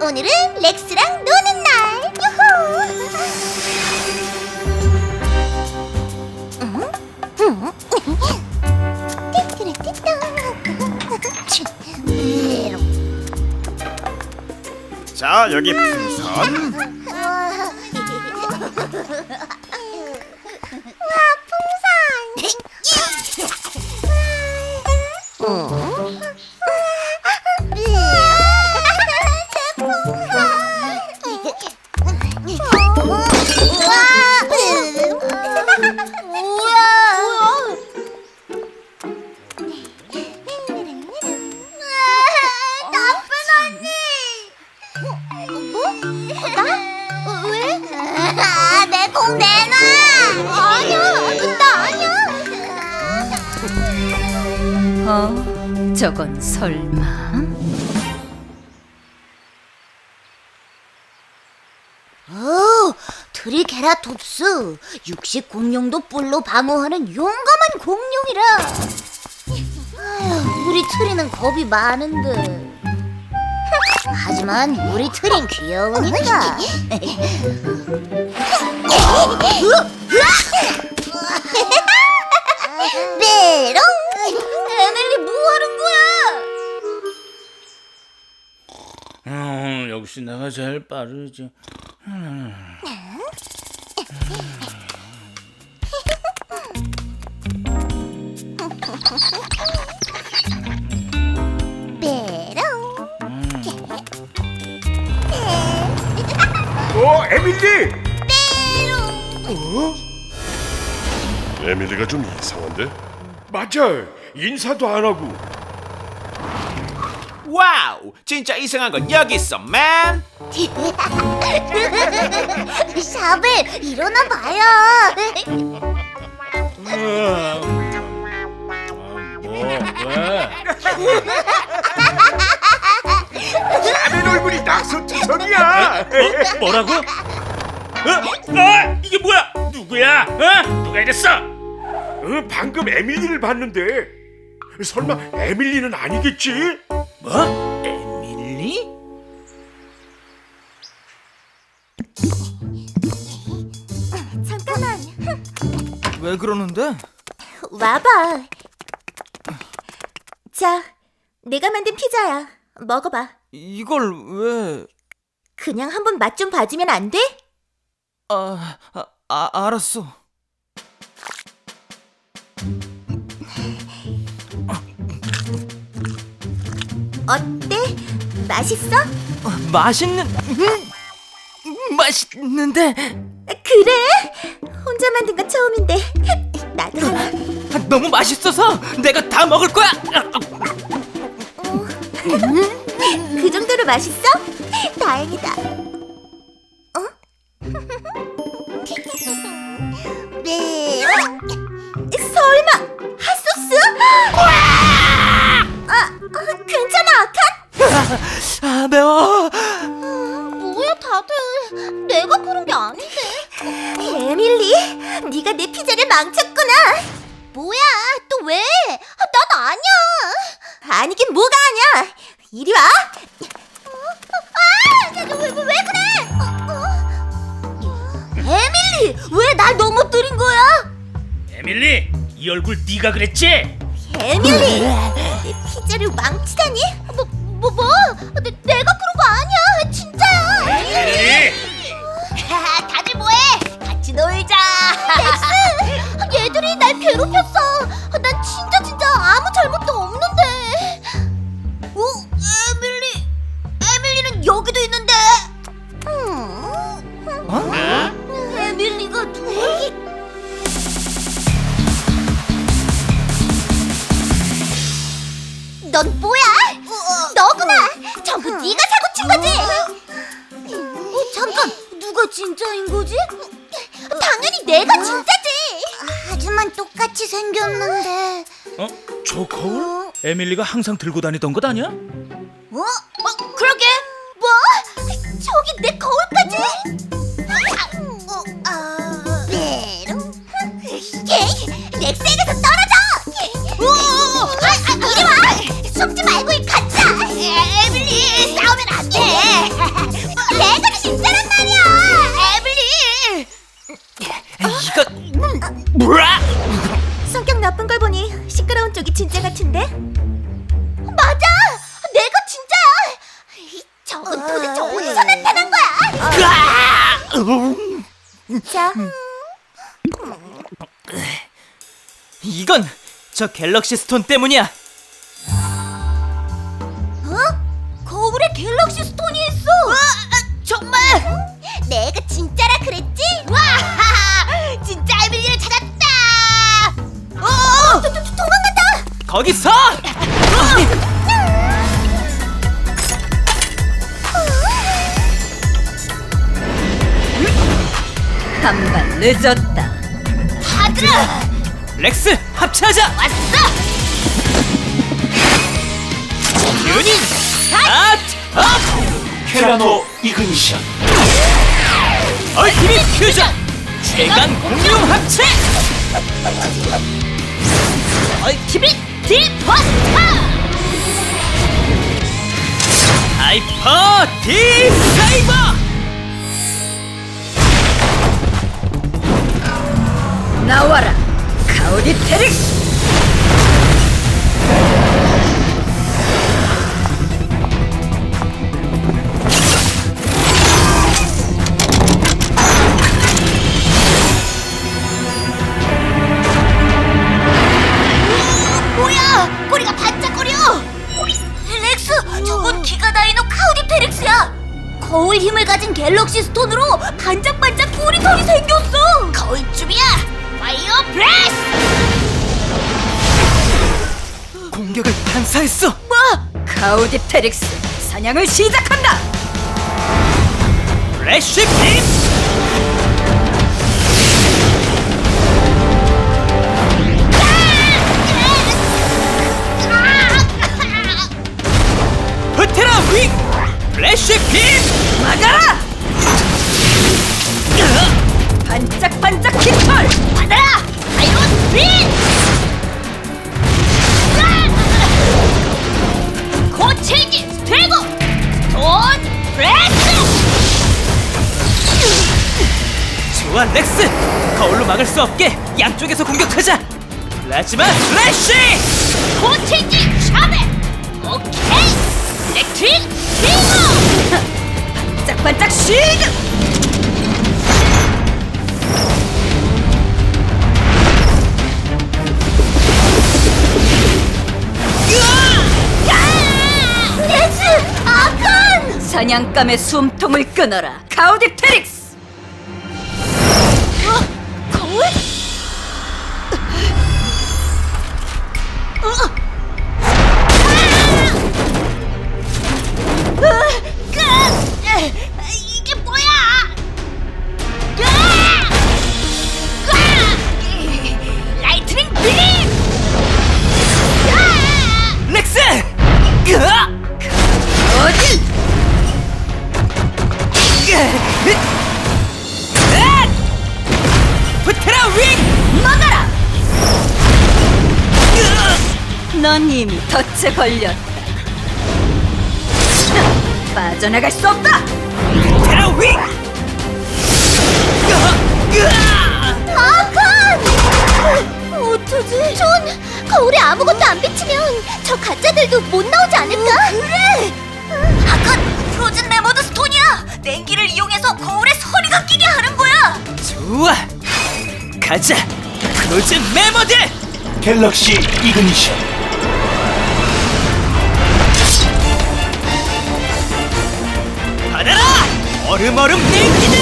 오늘은 렉스랑 노는 날. 유후. 음? 음? 띠띠리띠똥. 자 여기 풍선 저건 설마? 오, 트리케라톱스. 육식 공룡도 뿔로 방어하는 용감한 공룡이라. 아휴, 우리 트리는 겁이 많은데. 하지만 우리 트린 귀여우니까. 메롱! 에밀리 뭐 음, 역시 내가 제일 빠르지. 메롱. 어 에밀리 에밀리가 좀 이상한데? 맞아 인사도 안 하고 와우, 진짜 이상한 건 여기 있어, 맨. 샤벨 일어나 봐요. 아멘 얼굴이 낙서투성이야 어? 뭐라고? 어? 아, 이게 뭐야? 누구야? 어? 누가 이랬어? 어, 방금 에밀리를 봤는데 설마 에밀리는 아니겠지? 뭐? 에밀리? 잠깐만. 왜 그러는데? 와봐. 자, 내가 만든 피자야. 먹어봐. 이걸 왜? 그냥 한번 맛 좀 봐주면 안 돼? 아, 아, 아 알았어. 어때? 맛있어? 어, 맛있는, 음, 맛있는데 그래? 혼자 만든 거 처음인데 나도 하나. 아, 너무 맛있어서 내가 다 먹을 거야. 그 정도로 맛있어? 다행이다. 망쳤구나. 뭐야, 또 왜? 아, 난 아니야. 아니긴 뭐가 아니야. 이리 와. 아, 왜, 왜, 왜 그래? 어, 에밀리, 왜 날 넘어뜨린 거야? 에밀리, 이 얼굴 네가 그랬지? 에밀리, 내 피자를 망치다니? 뭐, 뭐, 뭐? 넌 뭐야? 너구나! 전부 네가 사고 친 거지? 어, 잠깐! 누가 진짜인 거지? 당연히 내가 진짜지! 하지만 똑같이 생겼는데 어? 저 거울? 어? 에밀리가 항상 들고 다니던 것 아니야? 어? 어, 그러게! 뭐? 저기 내 거울까지? 같은데? 맞아! 내가 진짜야! 이, 저건 도대체 어디서 나타난 거야? 자, 이건 저 갤럭시 스톤 때문이야. 어? 거울에 갤럭시 스톤이 있어! 정말? 내가 진짜라 그랬지? 와! 거기서 한발 늦었다. 아들아! 렉스 합체하자. 왔어! 유닛 아트 업 테라노 이그니션 얼티밋 퓨전 최강 공룡 합체. 얼티밋 디퍼스터! 하이퍼 딥사이버. 나와라. 카우디테릭스. 뭐야? 반사했어. 뭐? 카우디테릭스 사냥을 시작한다. 플래시 빔. 프테라 윙. 플래시 빔. 막아라. 반짝반짝 깃털. 받아라! 아이론 빈! 고체이지 스테고! 돈 브레스! 좋아 렉스. 거울로 막을 수 없게 양쪽에서 공격하자. 플라즈마 플래시. 고체이지 샤베! 오케이! 일렉트릭 빙고! 반짝반짝 쉴드. 사냥감의 숨통을 끊어라. 카우디 테릭스. 거울? 이게 덫에 걸렸다. 빠져나갈 수 없다. 테라 윙. 아칸! 어쩌지? 존, 거울에 아무것도 안 비치면 저 가짜들도 못 나오지 않을까? 그래! 아칸, 프로즌 메모드 스톤이야! 냉기를 이용해서 거울에 소리가 끼게 하는 거야! 좋아. 가자. 프로즌 메모드. 갤럭시 이그니션 받아라. 얼음 얼음 냉기다.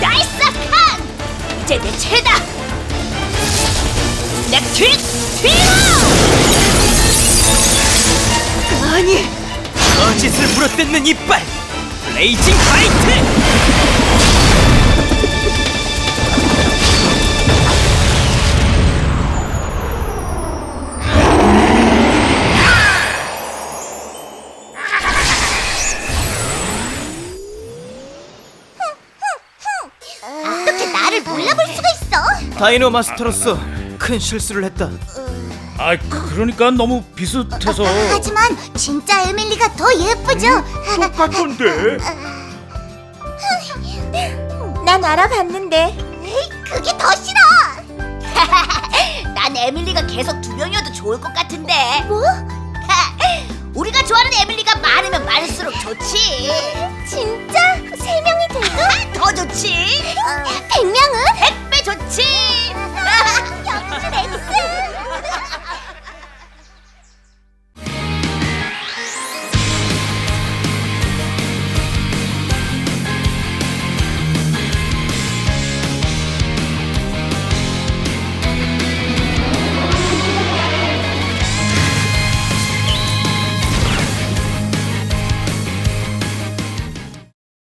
나이스 아칸! 이제 내 차례다! 렉트릭 튀어! 아니, 거짓을 물어뜯는 이빨 블레이징 화이트 다이노 마스터로서 큰 실수를 했다 아 그러니까 너무 비슷해서 하지만 진짜 에밀리가 더 예쁘죠? 똑같던데. 난 알아봤는데 그게 더 싫어 난 에밀리가 계속 두 명이어도 좋을 것 같은데 뭐? 우리가 좋아하는 에밀리가 많으면 많을수록 좋지 진짜? 세 명이 돼도? 더 좋지 좋지. 역시 레이스.